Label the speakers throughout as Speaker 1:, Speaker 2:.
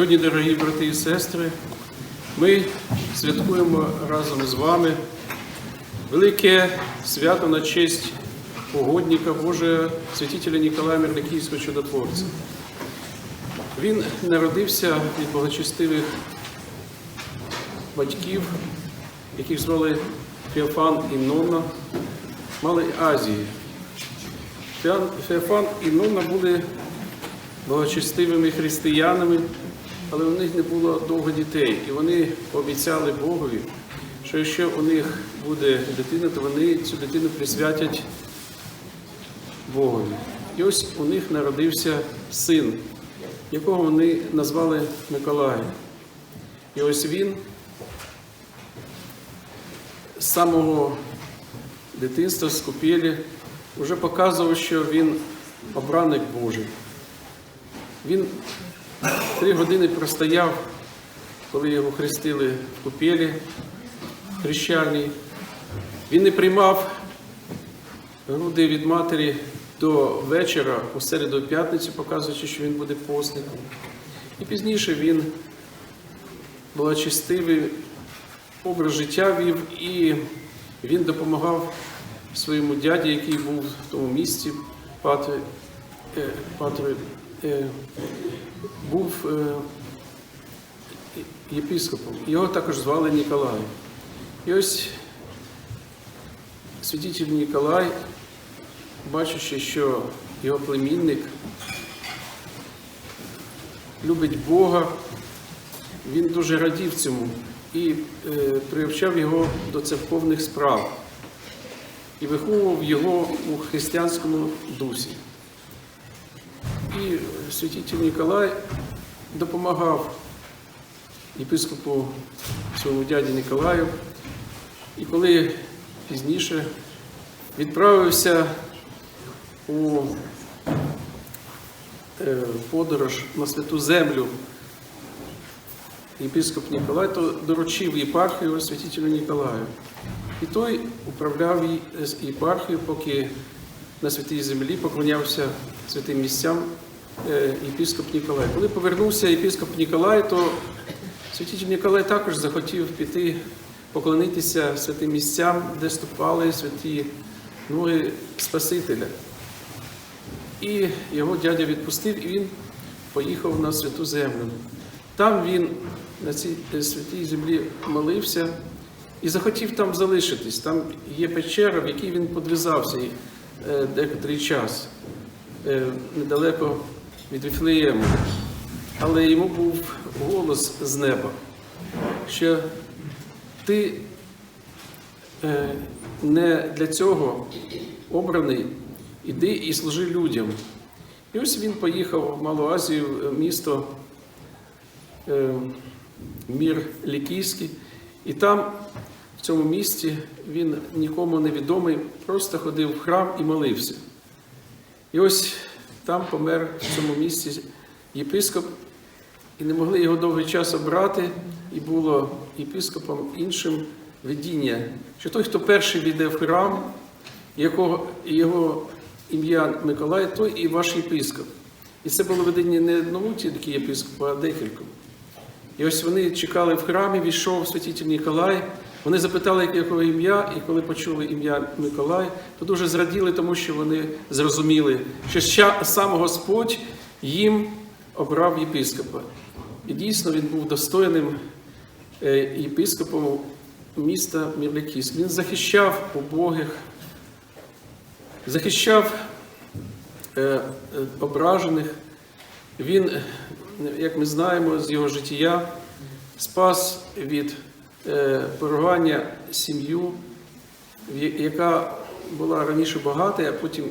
Speaker 1: Сьогодні, дорогі брати і сестри, ми святкуємо разом з вами велике свято на честь угодника Божия, святителя Ніколая Мерликійського чудотворця. Він народився від благочестивих батьків, яких звали Феофан і Нонна Малої Азії. Феофан і Нонна були благочестивими християнами, але у них не було довго дітей. І вони пообіцяли Богові, що якщо у них буде дитина, то вони цю дитину присвятять Богові. І ось у них народився син, якого вони назвали Миколаєм. І ось він з самого дитинства, з купелі, вже показував, що він обраник Божий. Він три години простояв, коли його хрестили в купелі хрещальній. Він не приймав груди від матері до вечора, у середу і п'ятницю, показуючи, що він буде постником. І пізніше він благочестивий образ життя вів, і він допомагав своєму дяді, який був в тому місці, Патри, е, е, був е, єпископом. Його також звали Ніколай. І ось святитель Ніколай, бачачи, що його племінник любить Бога, він дуже радів цьому і е, привчав його до церковних справ і виховував його у християнському дусі. І святитель Ніколай допомагав єпископу своєму дяді Ніколаю. І коли пізніше відправився у е, подорож на святу землю єпископ Ніколай, то доручив єпархію святителю Ніколаю. І той управляв єпархією, поки на святій землі поклонявся святим місцям е, єпископ Ніколай. Коли повернувся єпископ Ніколай, то святитель Ніколай також захотів піти поклонитися святим місцям, де ступали святі ноги Спасителя. І його дядя відпустив, і він поїхав на святу землю. Там він на цій е, святій землі молився і захотів там залишитись. Там є печера, в якій він подвизався е, декотрий час, е, недалеко від Віфлеєму. Але йому був голос з неба, що ти е, не для цього обраний, іди і служи людям. І ось він поїхав в Малу Азію, в місто е, Мір Лікійський, і там, в цьому місті, він нікому не відомий, просто ходив в храм і молився. І ось там помер в цьому місті єпископ, і не могли його довгий час обрати, і було єпископом іншим видіння, що той, хто перший війде в храм, якого його ім'я Миколай, той і ваш єпископ. І це було видіння не одному тільки єпископу, а декільком. І ось вони чекали в храмі, війшов святитель Ніколай. Вони запитали, яке його ім'я, і коли почули ім'я Миколай, то дуже зраділи, тому що вони зрозуміли, що сам Господь їм обрав єпископа. І дійсно він був достойним е, єпископом міста Мірляківськ. Він захищав убогих, захищав е, е, ображених. Він, як ми знаємо з його життя, спас від е, поругання сім'ю, яка була раніше багата, а потім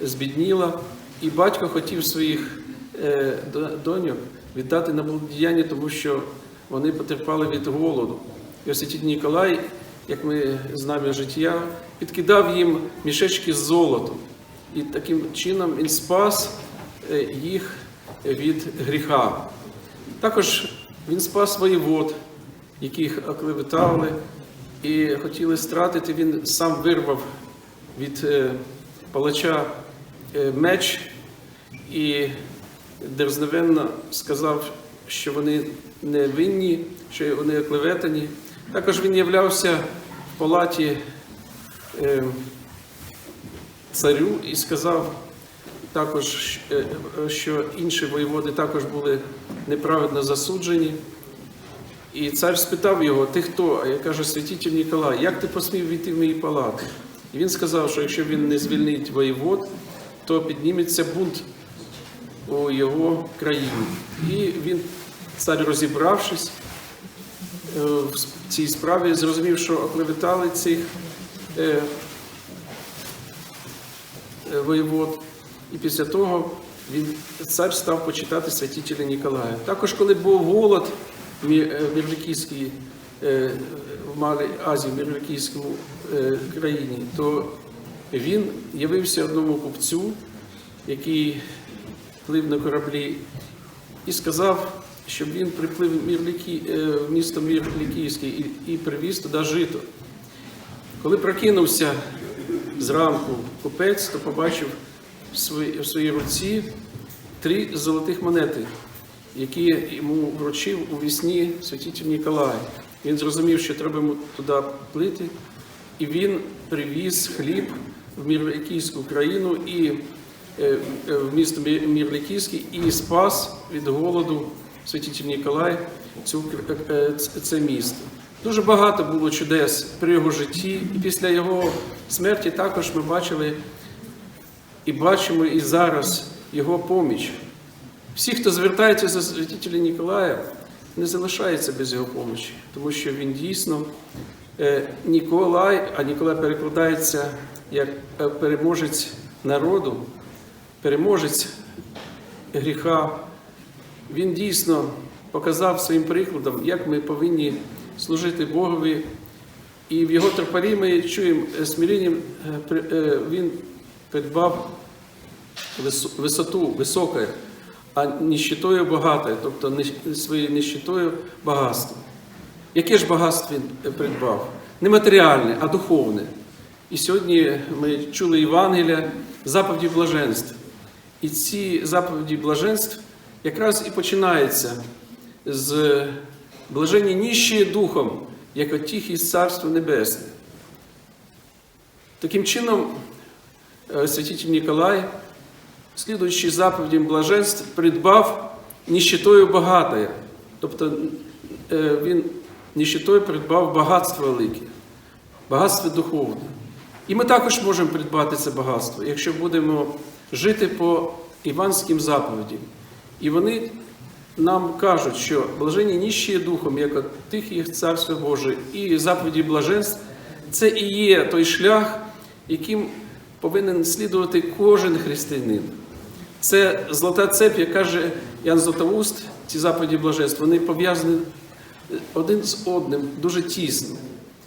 Speaker 1: збідніла. І батько хотів своїх е, доньок віддати на благодіяння, тому що вони потерпали від голоду. І ось святитель Ніколай, як ми знаємо життя, підкидав їм мішечки з золотом. І таким чином він спас е, їх від гріха. Також він спас воєвод, яких оклеветали і хотіли стратити. Він сам вирвав від е, палача е, меч і дерзновенно сказав, що вони не винні, що вони оклеветані. Також він являвся в палаті е, царю і сказав також, що інші воєводи також були неправедно засуджені. І цар спитав його, ти хто? А я кажу, святитель Ніколай, як ти посмів війти в мої палати? І він сказав, що якщо він не звільнить воєвод, то підніметься бунт у його країні. І він, цар розібравшись е, в цій справі, зрозумів, що оклеветали цих е, е, воєвод. І після того він, цар став почитати святителя Ніколая. Також, коли був голод Мірлікійській, е, в Малій Азії, в Мірлікійському е, країні, то він явився одному купцю, який плив на кораблі, і сказав, щоб він приплив в е, місто Мірлікійське і привіз туди жито. Коли прокинувся зранку купець, то побачив в своїй руці три золотих монети, які йому вручив у вісні святитель Ніколай. Він зрозумів, що треба йому туди плити, і він привіз хліб в Мірлікійську країну і е, е, в місто Мі- і спас від голоду святитель Ніколай цю, е, це місто. Дуже багато було чудес при його житті, і після його смерті також ми бачили і бачимо і зараз його поміч. Всі, хто звертається до святителя Ніколая, не залишається без його помочі, тому що він дійсно е, Ніколай, а Ніколай перекладається як е, переможець народу, переможець гріха. Він дійсно показав своїм прикладом, як ми повинні служити Богові. І в його тропарі ми чуємо е, е, він придбав висоту, високе, а нищитою багате, тобто своєю нищитою багатство. Яке ж багатство він е, придбав? Не матеріальне, а духовне. І сьогодні ми чули Євангелія, заповіді блаженств. І ці заповіді блаженств якраз і починаються з блажені ніщі духом, як отіх із Царства Небесне. Таким чином, е, святитель Ніколай, слідуючи заповідям блаженств, придбав ніщитою багатое. Тобто е, він ніщитою придбав багатство велике, багатство духовне. І ми також можемо придбати це багатство, якщо будемо жити по іванським заповідям. І вони нам кажуть, що блажені ніщі духом, як от тих їх царство Боже, і заповіді блаженств, це і є той шлях, яким повинен слідувати кожен християнин. Це золота цепь, як каже Ян Златоуст, ці заповіді блаженств, вони пов'язані один з одним дуже тісно.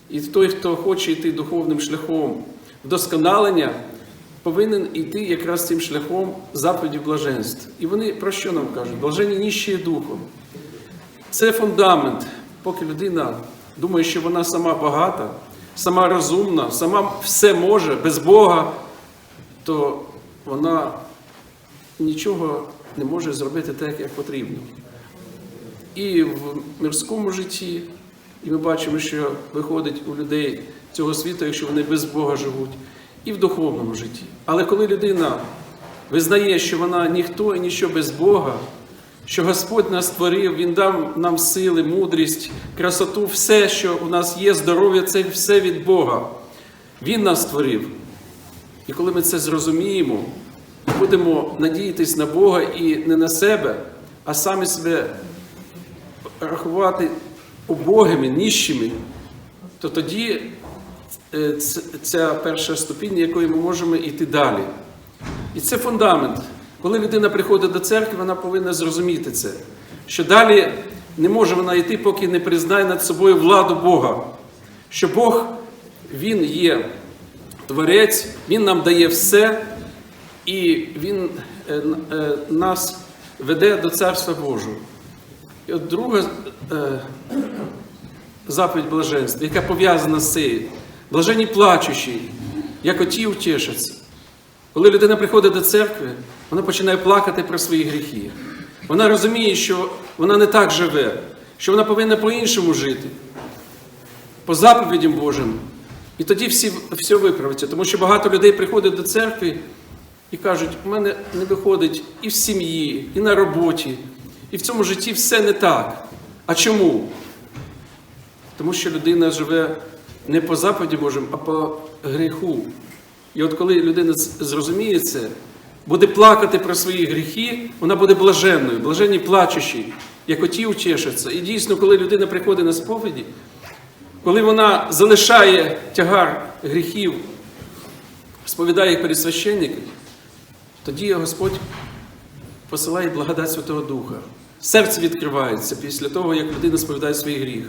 Speaker 1: І той, хто хоче йти духовним шляхом вдосконалення, повинен йти якраз цим шляхом заповідів блаженств. І вони про що нам кажуть? Блажені ніщі духом. Це фундамент, поки людина думає, що вона сама багата, сама розумна, сама все може без Бога, то вона нічого не може зробити так, як потрібно. І в мирському житті, і ми бачимо, що виходить у людей цього світу, якщо вони без Бога живуть, і в духовному житті. Але коли людина визнає, що вона ніхто і ніщо без Бога, що Господь нас створив, Він дав нам сили, мудрість, красоту, все, що у нас є, здоров'я, це все від Бога. Він нас створив. І коли ми це зрозуміємо, будемо надіятись на Бога і не на себе, а самі себе рахувати убогими, ніщими, то тоді е, ця перша ступінь, якою ми можемо йти далі. І це фундамент. Коли людина приходить до церкви, вона повинна зрозуміти це, що далі не може вона йти, поки не признає над собою владу Бога. Що Бог, Він є творець, Він нам дає все, і Він е, е, нас веде до Царства Божого. І от друга е, заповідь блаженства, яка пов'язана з цією. Блажені плачущі, як оті утішаться. Коли людина приходить до церкви, вона починає плакати про свої гріхи. Вона розуміє, що вона не так живе, що вона повинна по-іншому жити, по заповідям Божим. І тоді всі, все виправиться. Тому що багато людей приходять до церкви і кажуть, у мене не виходить і в сім'ї, і на роботі, і в цьому житті все не так. А чому? Тому що людина живе не по заповіді Божим, а по гріху. І от коли людина зрозуміє це, буде плакати про свої гріхи, вона буде блаженною, блаженні плачущі, як оті утішаться. І дійсно, коли людина приходить на сповіді, коли вона залишає тягар гріхів, сповідає їх перед священником, тоді Господь посилає благодать Святого Духа. Серце відкривається після того, як людина сповідає свій гріх.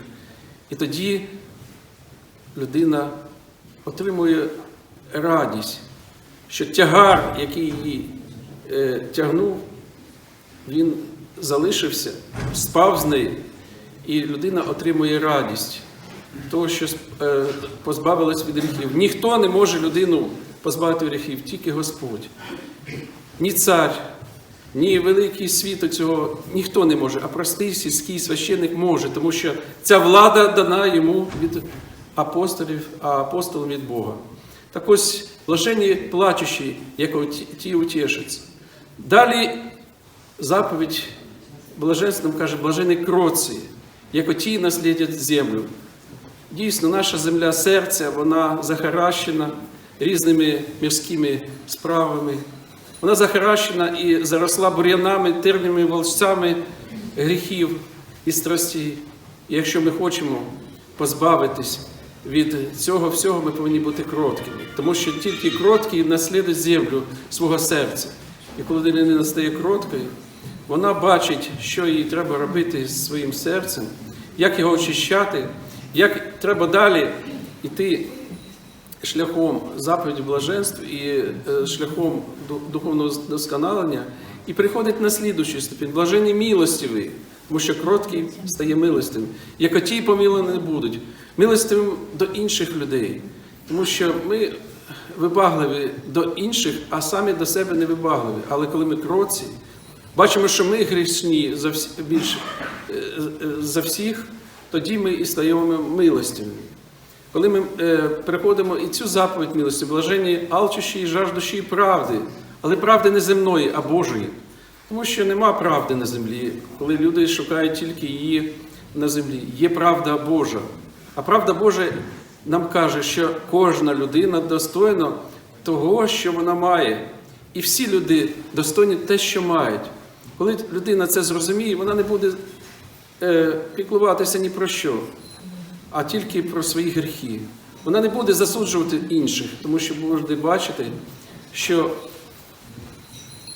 Speaker 1: І тоді людина отримує радість, що тягар, який її е, тягнув, він залишився, спав з нею, і людина отримує радість того, що е, позбавилась від гріхів. Ніхто не може людину позбавити гріхів, тільки Господь. Ні цар, ні великий світ цього ніхто не може, а простий сільський священник може, тому що ця влада дана йому від апостолів, а апостолам від Бога. Так ось блаженні плачущі, як ті утішаться. Далі заповідь блаженством каже, блажені кроці, як оті наслідять землю. Дійсно, наша земля серця, вона захаращена різними мірськими справами. Вона захаращена і заросла бур'янами, терними волчцями гріхів і страстей. І якщо ми хочемо позбавитись від цього всього, ми повинні бути кроткими. Тому що тільки кроткі наслідують землю свого серця. І коли людина стає кроткою, вона бачить, що їй треба робити з своїм серцем, як його очищати, як треба далі йти шляхом заповіді блаженств і е, шляхом духовного досконалення, і приходить на слідущий ступінь, блаженні милостиві, тому що кроткий стає милостивим. Як оті помилені не будуть, милостивим до інших людей, тому що ми вибагливі до інших, а самі до себе не вибагливі. Але коли ми кроці, бачимо, що ми грішні за всі, більш е, е, за всіх, тоді ми і стаємо милостивими. Коли ми е, переходимо і цю заповідь милості, блаженні алчущі і жаждущі правди, але правди не земної, а Божої. Тому що нема правди на землі, коли люди шукають тільки її на землі. Є правда Божа. А правда Божа нам каже, що кожна людина достойна того, що вона має. І всі люди достойні те, що мають. Коли людина це зрозуміє, вона не буде е, піклуватися ні про що а тільки про свої гріхи. Вона не буде засуджувати інших, тому що буде бачити, що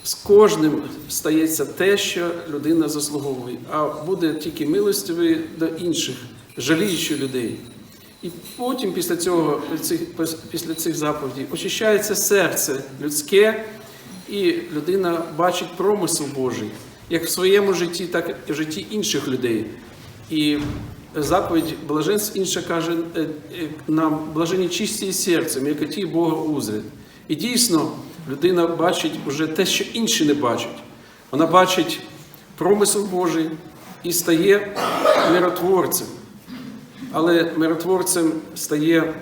Speaker 1: з кожним стається те, що людина заслуговує, а буде тільки милостивий до інших, жаліючи людей. І потім, після цього, після цих заповідей, очищається серце людське, і людина бачить промисел Божий, як в своєму житті, так і в житті інших людей. І заповідь блаженств інша каже е, е, нам блажені чисті серцем, як ті Бога узрять. І дійсно людина бачить уже те, що інші не бачать. Вона бачить промисел Божий і стає миротворцем. Але миротворцем стає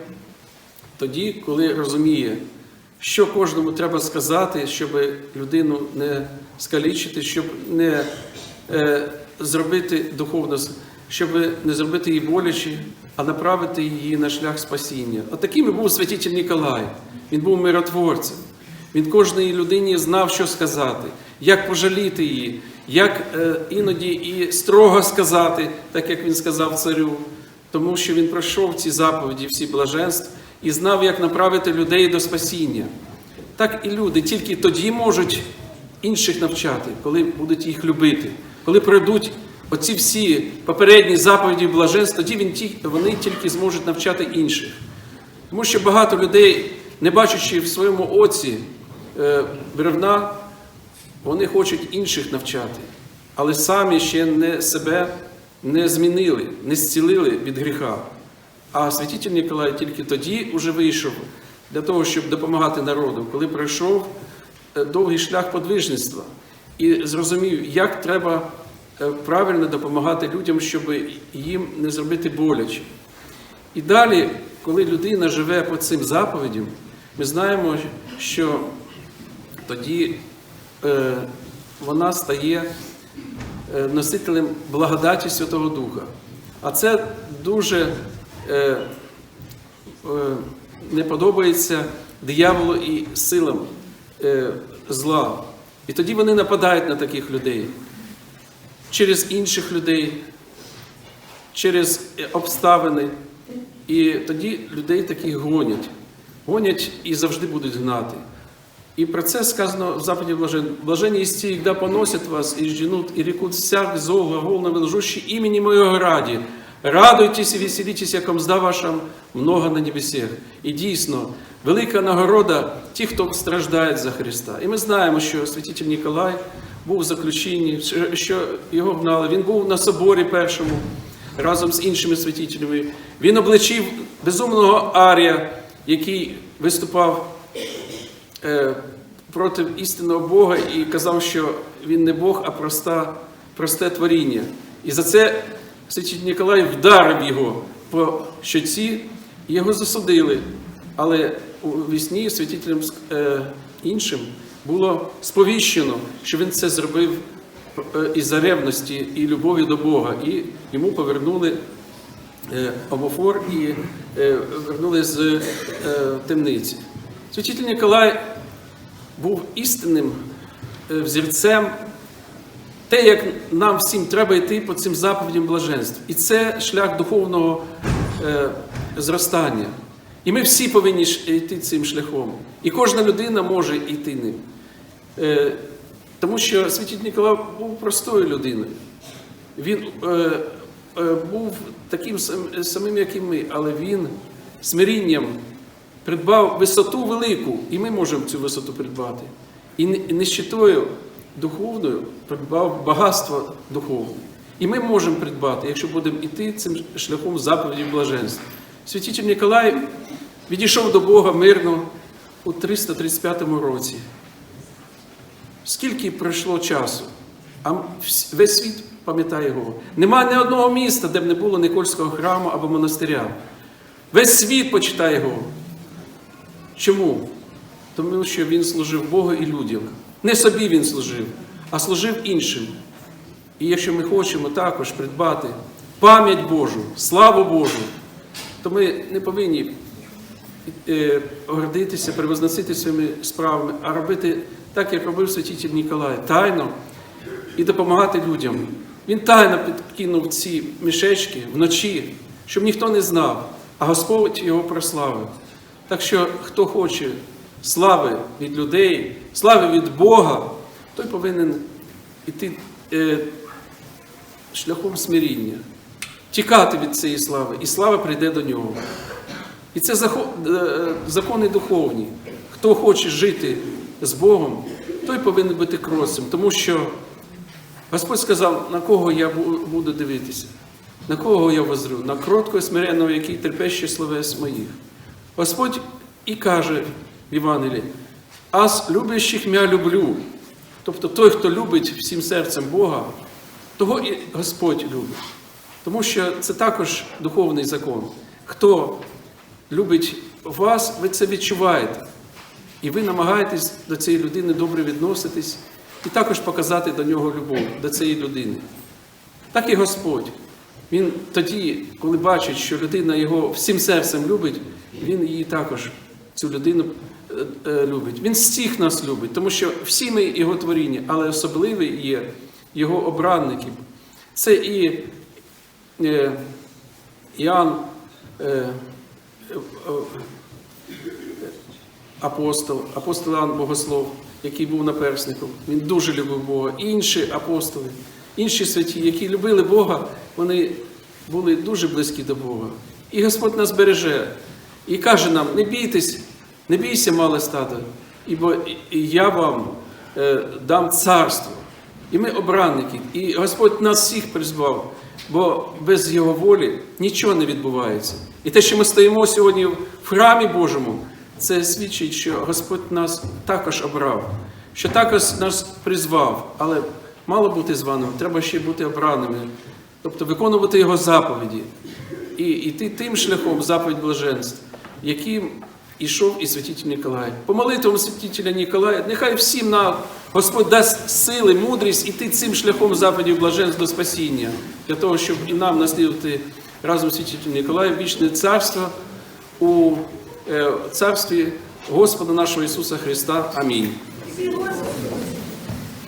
Speaker 1: тоді, коли розуміє, що кожному треба сказати, щоб людину не скалічити, щоб не е, зробити духовно, щоб не зробити її боляче, а направити її на шлях спасіння. От таким і був святитель Ніколай. Він був миротворцем. Він кожній людині знав, що сказати, як пожаліти її, як е, іноді і строго сказати, так як він сказав царю, тому що він пройшов ці заповіді, всі блаженств і знав, як направити людей до спасіння. Так і люди тільки тоді можуть інших навчати, коли будуть їх любити, коли пройдуть оці всі попередні заповіді блаженств, тоді він ті- вони тільки зможуть навчати інших. Тому що багато людей, не бачачи в своєму оці е, бревна, вони хочуть інших навчати, але самі ще не себе не змінили, не зцілили від гріха. А святитель Ніколай тільки тоді уже вийшов для того, щоб допомагати народу, коли пройшов е, довгий шлях подвижництва. і зрозумів, як треба правильно допомагати людям, щоб їм не зробити боляче. І далі, коли людина живе по цим заповідям, ми знаємо, що тоді е, вона стає е, носителем благодаті Святого Духа. А це дуже е, е, не подобається дияволу і силам е, зла. І тоді вони нападають на таких людей через інших людей, через обставини. І тоді людей таких гонять. Гонять і завжди будуть гнати. І про це сказано в Западі Блажен. Блажені есть те, когда поносят вас и жденут, и рекут всяк зол, глагол на лжущий имени Моего ради. Радуйтесь і веселітесь, як мзда ваша много на небесах. І дійсно, велика нагорода ті, хто страждає за Христа. І ми знаємо, що святитель Ніколай був в заключенні, що його гнали. Він був на соборі першому разом з іншими святителями. Він обличив безумного Арія, який виступав е, проти істинного Бога і казав, що він не Бог, а проста, просте творіння. І за це святитель Ніколай вдарив його по щоці, його засудили. Але у вісні святителям е, іншим було сповіщено, що він це зробив е, із-за ревності і любові до Бога, і йому повернули е, омофор і е, вернули з е, темниці. Святитель Ніколай був істинним е, взірцем, те, як нам всім треба йти по цим заповідям блаженств. І це шлях духовного е, зростання. І ми всі повинні йти цим шляхом. І кожна людина може йти ним. Е, тому що святитель Ніколай був простою людиною. Він е, е, був таким сам- самим, як і ми, але він смирінням придбав висоту велику, і ми можемо цю висоту придбати. І нищетою духовною придбав багатство духовне. І ми можемо придбати, якщо будемо йти цим шляхом заповіді блаженства. Святитель Ніколай відійшов до Бога мирно у 335 році. Скільки пройшло часу, а весь світ пам'ятає його. Нема ні одного міста, де б не було Никольського храму або монастиря. Весь світ почитає його. Чому? Тому що він служив Богу і людям. Не собі він служив, а служив іншим. І якщо ми хочемо також придбати пам'ять Божу, славу Божу, то ми не повинні е, гордитися, превозносити своїми справами, а робити так, як робив святитель Ніколай, тайно і допомагати людям. Він тайно підкинув ці мішечки вночі, щоб ніхто не знав, а Господь його прославив. Так що, хто хоче слави від людей, слави від Бога, той повинен іти е, шляхом смиріння, тікати від цієї слави, і слава прийде до нього. І це е, закони духовні. Хто хоче жити з Богом, той повинен бути кроцем, тому що Господь сказав, на кого я буду дивитися, на кого я возру, на кроткого смиренного, який терпеще словес моїх. Господь і каже в Євангелії, ас любящих мя люблю. Тобто той, хто любить всім серцем Бога, того і Господь любить. Тому що це також духовний закон. Хто любить вас, ви це відчуваєте. І ви намагаєтесь до цієї людини добре відноситись і також показати до нього любов, до цієї людини. Так і Господь. Він тоді, коли бачить, що людина його всім серцем любить, він її також, цю людину е, е, любить. Він всіх нас любить, тому що всі ми його творіння, але особливий є його обранники. Це і Іоанн, е, е, е, апостол, апостол Іоанн Богослов, який був наперсником. Він дуже любив Бога. Інші апостоли, інші святі, які любили Бога, вони були дуже близькі до Бога. І Господь нас береже і каже нам: не бійтесь, не бійся, мале стадо, ібо я вам е, дам царство. І ми обранники, і Господь нас всіх призвав, бо без Його волі нічого не відбувається. І те, що ми стоїмо сьогодні в храмі Божому, це свідчить, що Господь нас також обрав. що також нас призвав, але мало бути званим, треба ще бути обраними, тобто виконувати його заповіді і йти тим шляхом заповідь блаженств, яким ішов і святитель Ніколай. По молитвам святителя Ніколая, нехай всім нам Господь дасть сили, мудрість іти цим шляхом западів блаженства спасіння, для того, щоб і нам наслідувати разом з святителем Ніколаєм вічне царство у е, царстві Господа нашого Ісуса Христа. Амінь.